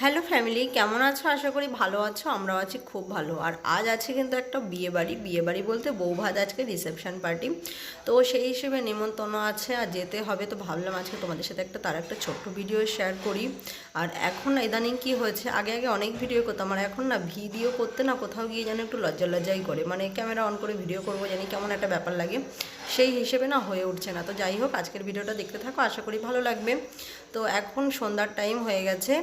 Hello family, কেমন আছো? আশা করি ভালো আছো, আমরাও আছি খুব ভালো। আর আজ আছে কিন্তু একটা বিয়ে বাড়ি। বিয়ে বাড়ি বলতে বউ ভাত আজকে রিসেপশন পার্টি তো সেই হিসেবে নিমন্ত্রণ আছে, আর যেতে হবে তো ভাবলাম আজকে তোমাদের সাথে একটা, তার একটা ছোট্ট ভিডিও শেয়ার করি। আর এখন ইদানিং কি হয়েছে, আগে আগে অনেক ভিডিও করতাম, আর এখন না ভিডিও করতে না কোথাও গিয়ে যেন একটু লজ্জা লজ্জাই করে। মানে ক্যামেরা অন করে ভিডিও করব, জানি কেমন একটা ব্যাপার লাগে। সেই হিসেবে না হয়ে উঠছে না। তো যাই হোক, আজকের ভিডিওটা দেখতে থাকো, আশা করি ভালো লাগবে। তো এখন সন্ধ্যার টাইম হয়ে গেছে,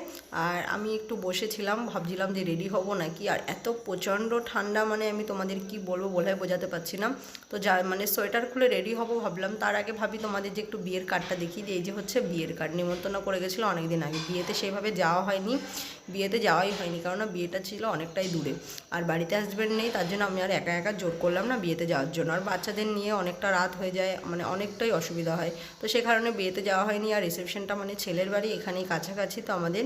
আর আমি একটু বসেছিলাম ভাবছিলাম যে রেডি হব নাকি? আর এত প্রচণ্ড ঠান্ডা মানে আমি তোমাদের কি বলব বলে বোঝাতে পারছি না। তো যা মানে সোয়েটার খুলে রেডি হব ভাবলাম। তার আগে ভাবি তোমাদের যে একটু বিয়ের কার্ডটা দেখি যে এই যে হচ্ছে বিয়ের কার্ড নিমন্ত্রণ করে গেছিল অনেকদিন আগে। বিয়েতে সেইভাবে যাওয়া হয়নি। বিয়েতে যাওয়াই হয়নি কারণ বিয়েটা ছিল অনেকটাই দূরে। আর বাড়িতে হাজব্যান্ড নেই তার জন্য আমি আর একা একা জোর করলাম না বিয়েতে যাওয়ার জন্য। আর বাচ্চাদের নিয়ে অনেকটা রাত হয়ে যায় মানে অনেকটাই অসুবিধা হয়। তো সে কারণে বিয়েতে যাওয়া হয়নি। আর রিসেপশনটা মানে ছেলের বাড়ি এখানেই কাছাকাছি। তো আমাদের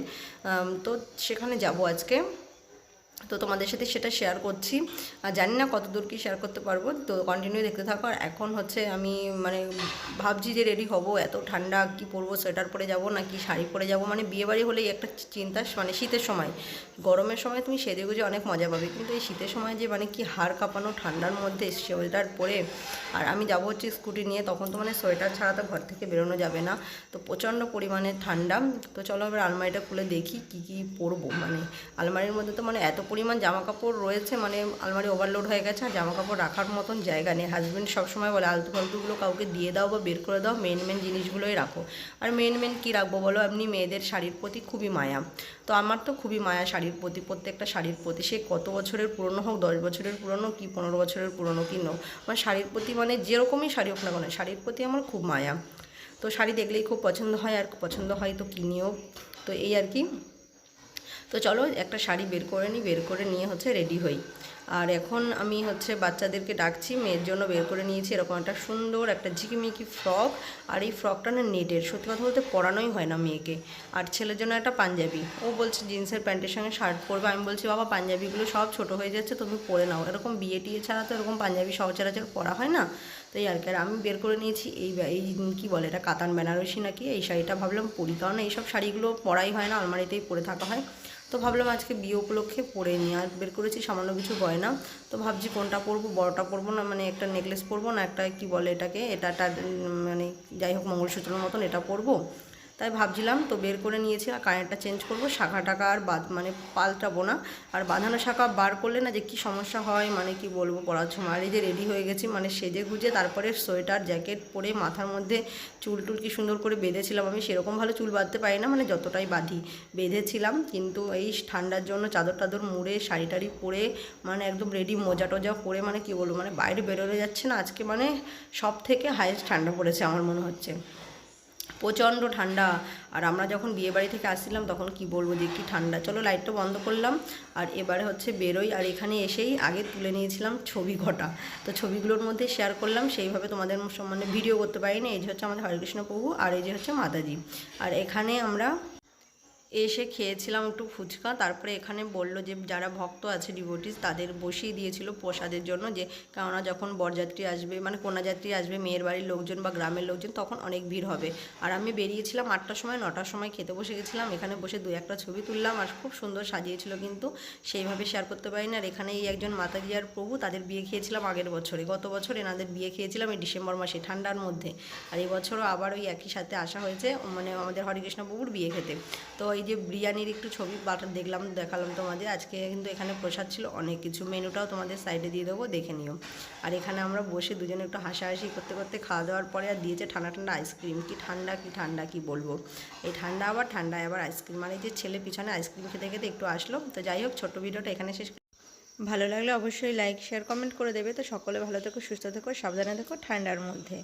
আম, তো সেখানে যাব আজকে। তো তোমাদের সাথে সেটা শেয়ার করছি। আর জানি না কত দূর কি শেয়ার করতে পারব, তো কন্টিনিউ দেখতে থাকো। আর এখন হচ্ছে আমি মানে ভাবছি যে রেডি হব, এত ঠান্ডা কি পরবো সোয়েটার পরে যাব না কি শাড়ি পরে যাব? মানে বিয়েবাড়ি হলেই একটা চিন্তা মানে শীতের সময়। গরমের সময় তুমি সেজে গুজে অনেক মজা পাবে, কিন্তু এই শীতের সময় যে মানে কি হাড় কাঁপানো ঠান্ডার মধ্যে সোয়েটার পরে আর আমি যাব হচ্ছে স্কুটি নিয়ে, তখন তো মানে সোয়েটার ছাড়া তো ঘর থেকে বেরোনো যাবে না। তো প্রচণ্ড পরিমাণে ঠান্ডা। তো চলো এবার আলমারিটা খুলে দেখি কি কি পরবো। মানে আলমারির মধ্যে তো মানে এত পরিমাণ জামা কাপড় রয়েছে মানে আলমারি ওভারলোড হয়ে গেছে, আর জামা কাপড় রাখার মতন জায়গা নেই। হাজব্যান্ড সবসময় বলে আলতু ফালতুগুলো কাউকে দিয়ে দাও বা বের করে দাও মেন মেন জিনিসগুলোই রাখো। আর মেন মেন কী রাখব বলো? এমনি মেয়েদের শাড়ির প্রতি খুবই মায়া। তো আমার তো খুবই মায়া শাড়ির প্রতি, প্রত্যেকটা শাড়ির প্রতি। সে কত বছরের পুরনো হোক, দশ বছরের পুরনো কি, পনেরো বছরের পুরনো কি নোক আমার শাড়ির প্রতি মানে যেরকমই শাড়ি হোক না কেন, শাড়ির প্রতি আমার খুব মায়া। তো শাড়ি দেখলেই খুব পছন্দ হয়, আর পছন্দ হয় তো কিনিও। তো এই আর কি। তো চলো একটা শাড়ি বের করে নিই, বের করে নিয়ে হচ্ছে রেডি হই। আর এখন আমি হচ্ছে বাচ্চাদেরকে ডাকছি, মেয়ের জন্য বের করে নিয়েছি এরকম একটা সুন্দর একটা ঝিকিমিকি ফ্রক। আর এই ফ্রকটা না নেটের, সত্যি কথা বলতে পরানোই হয় না মেয়েকে। আর ছেলের জন্য একটা পাঞ্জাবি। ও বলছে জিন্সের প্যান্টের সঙ্গে শার্ট পরবে। আমি বলছি, বাবা, পাঞ্জাবিগুলো সব ছোট হয়ে যাচ্ছে, তুমি পরে নাও। এরকম বিয়ে টিয়ে ছাড়া তো এরকম পাঞ্জাবি সচরাচর পরা হয় না। তো এই আর কি, আর আমি বের করে নিয়েছি এই এই কী বলে এটা, কাতান, বেনারসি নাকি? এই শাড়িটা ভাবলাম পরি। কারণ এইসব শাড়িগুলো পরাই হয় না, আলমারিতেই পরে থাকা হয়। তো ভাবলাম আজকে বিয়ে উপলক্ষে পরে নিই, আর বের করেছি সামান্য কিছু গয়না। তো ভাবছি কোনটা পরবো, বড়টা পরবো না মানে একটা নেকলেস পরবো না, একটা কি বলে এটাকে, এটা মানে যাই হোক মঙ্গলসূত্রের মতন এটা পরবো। তাই ভাবছিলাম তো বের করে নিয়েছি আর কানেরটা চেঞ্জ করব। শাখা টাকা আর বাদ মানে পাল্টাবো না। আর বাঁধানো শাখা বার করলে না যে কি সমস্যা হয় মানে কি বলব পড়ার সময় আর এই যে রেডি হয়ে গেছি। মানে সেজে গুজে তারপরে সোয়েটার, জ্যাকেট পরে মাথার মধ্যে চুল টুল কি সুন্দর করে বেঁধেছিলাম। আমি সেরকম ভালো চুল বাঁধতে পারি না মানে যতটাই বাঁধি বেঁধেছিলাম। কিন্তু এই ঠান্ডার জন্য চাদর টাদর মুড়ে, শাড়ি টাড়ি পরে মানে একদম রেডি মোজা টোজা পরে মানে কি বলব মানে বাইরে বেরোলে যাচ্ছে না। আজকে মানে সব থেকে হাইয়েস্ট ঠান্ডা পড়েছে আমার মনে হচ্ছে। প্রচণ্ড ঠান্ডা। আর আমরা যখন বিয়েবাড়ি থেকে আসছিলাম, তখন কি বলব যে কি ঠান্ডা। চলো লাইটটা বন্ধ করলাম। আর এবারে হচ্ছে বেরোই। আর এখানে এসেই আগে তুলে নিয়েছিলাম ছবি ঘটা তো ছবিগুলোর মধ্যে শেয়ার করলাম। সেইভাবে তোমাদের সম্বন্ধে ভিডিও করতে পারিনি। এই যে হচ্ছে আমাদের হরেকৃষ্ণ প্রভু আর এই যে হচ্ছে মাতাজি। আর এখানে আমরা এসে খেয়েছিলাম একটু ফুচকা, তারপরে এখানে বলল যে যারা ভক্ত আছে ডিভোটিস তাদের বসিয়ে দিয়েছিল প্রসাদের জন্য যে কেননা যখন বরযাত্রী আসবে মানে কন্যাযাত্রী আসবে, মেয়ের বাড়ির লোকজন বা গ্রামের লোকজন তখন অনেক ভিড় হবে। আর আমি বেরিয়েছিলাম আটটার সময়, নটার সময় খেতে বসে গেছিলাম, এখানে বসে দু একটা ছবি তুললাম আর খুব সুন্দর সাজিয়েছিল কিন্তু, সেইভাবে শেয়ার করতে পারি না। আর এখানে এই একজন মাতাজি আর প্রভু তাদের বিয়ে খেয়েছিলাম আগের বছরে। গত বছর এনাদের বিয়ে খেয়েছিলাম এই ডিসেম্বর মাসে ঠান্ডার মধ্যে। আর এই বছরও আবার ওই একই সাথে আসা হয়েছে মানে আমাদের হরিকৃষ্ণ প্রভুর বিয়ে খেতে। তো এই যে বিরিয়ানির একটু ছবি দেখলাম, দেখালাম তোমাদের। আজকে কিন্তু এখানে প্রসাদ ছিল, অনেক কিছু। মেনুটাও তোমাদের সাইডে দিয়ে দেবো, দেখে নিও। আর এখানে আমরা বসে দুজনে একটু হাসাহাসি করতে করতে খাওয়া দাওয়ার পরে আর দিয়েছে ঠান্ডা ঠান্ডা আইসক্রিম কি ঠান্ডা কি ঠান্ডা, কি বলব? এই ঠান্ডা আবার ঠান্ডায় আবার আইসক্রিম মানে যে ছেলে পিছনে আইসক্রিম খেতে খেতে একটু আসলো। তো যাই হোক, ছোট্ট ভিডিওটা এখানে শেষ ভালো লাগলে অবশ্যই লাইক শেয়ার কমেন্ট করে দেবে। তো সকলে ভালো থেকো, সুস্থ থেকো, সাবধানে থেকো, ঠান্ডার মধ্যে।